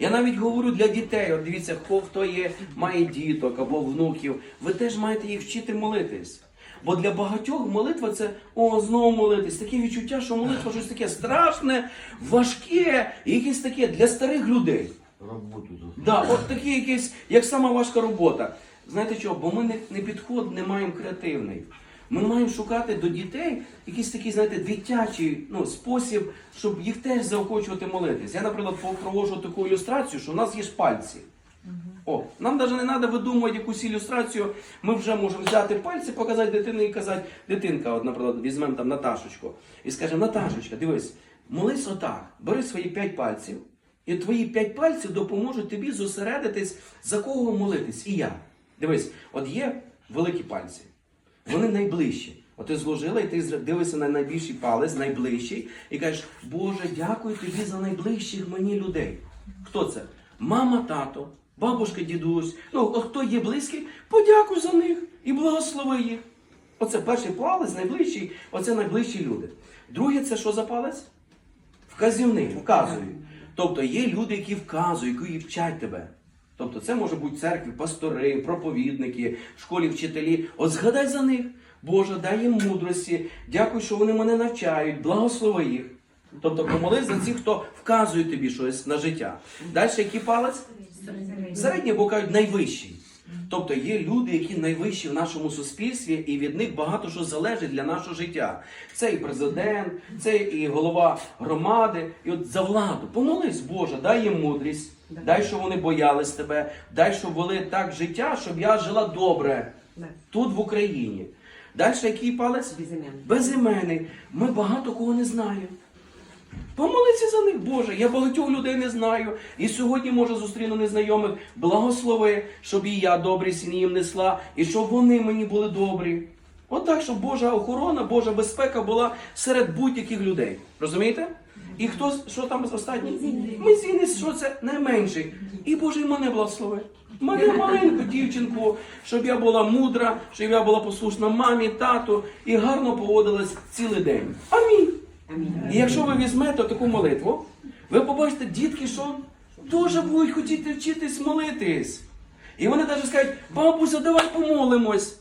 Я навіть говорю для дітей, от дивіться, хто, хто є, має діток або внуків, ви теж маєте їх вчити молитись. Бо для багатьох молитва це о, знову молитись. Таке відчуття, що молитва щось таке страшне, важке, якесь таке для старих людей. Роботу. Да, от такі якісь, як сама важка робота. Знаєте чого? Бо ми не, не підход не маємо креативний. Ми маємо шукати до дітей якийсь такий, знаєте, дитячий ну, спосіб, щоб їх теж заохочувати молитись. Я, наприклад, проводжу таку ілюстрацію, що у нас є ж пальці. О, нам навіть не треба видумувати якусь ілюстрацію. Ми вже можемо взяти пальці, показати дитині і казати, дитинка, от, наприклад, візьмемо там Наташечку і скажемо, Наташечка, дивись, молись отак, бери свої п'ять пальців, і твої п'ять пальців допоможуть тобі зосередитись, за кого молитись. І я. Дивись, от є великі пальці, вони найближчі. От ти зложила, і ти дивишся на найбільший палець, найближчий, і кажеш, Боже, дякую тобі за найближчих мені людей. Хто це? Мама, тато, бабушка, дідусь. Ну, от хто є близький, подякуй за них і благослови їх. Оце перший палець, найближчий, оце найближчі люди. Друге, це що за палець? Вказівний, вказують. Тобто є люди, які вказують, які вчать тебе. Тобто це може бути церкві, пастори, проповідники, школі вчителі. От згадай за них. Боже, дай їм мудрості, дякую, що вони мене навчають, благослови їх. Тобто помолись за цих, хто вказує тобі щось на життя. Далі який палець? Середній, бо кажуть, найвищий. Тобто є люди, які найвищі в нашому суспільстві, і від них багато що залежить для нашого життя. Це і президент, це і голова громади. І от за владу. Помолись, Боже, дай їм мудрість, дай, щоб вони боялись тебе, дай, щоб вели так життя, щоб я жила добре тут, в Україні. Далі який палець? Безім'яний. Безіменний. Ми багато кого не знаємо. Помолися за них, Боже. Я багатьох людей не знаю. І сьогодні, може, зустріну незнайомих. Благослови, щоб і я добрі сім'ї їм несла, і щоб вони мені були добрі. Отак, щоб Божа охорона, Божа безпека була серед будь-яких людей. Розумієте? І хто що там останній? Мизінець, що це найменший. І Боже, і мене благослови. Мене маленьку дівчинку, щоб я була мудра, щоб я була послушна мамі, тату і гарно поводилась цілий день. Амінь. І якщо ви візьмете таку молитву, ви побачите дітки, що теж будуть хотіти вчитись молитись. І вони навіть скажуть, бабуся, давай помолимось.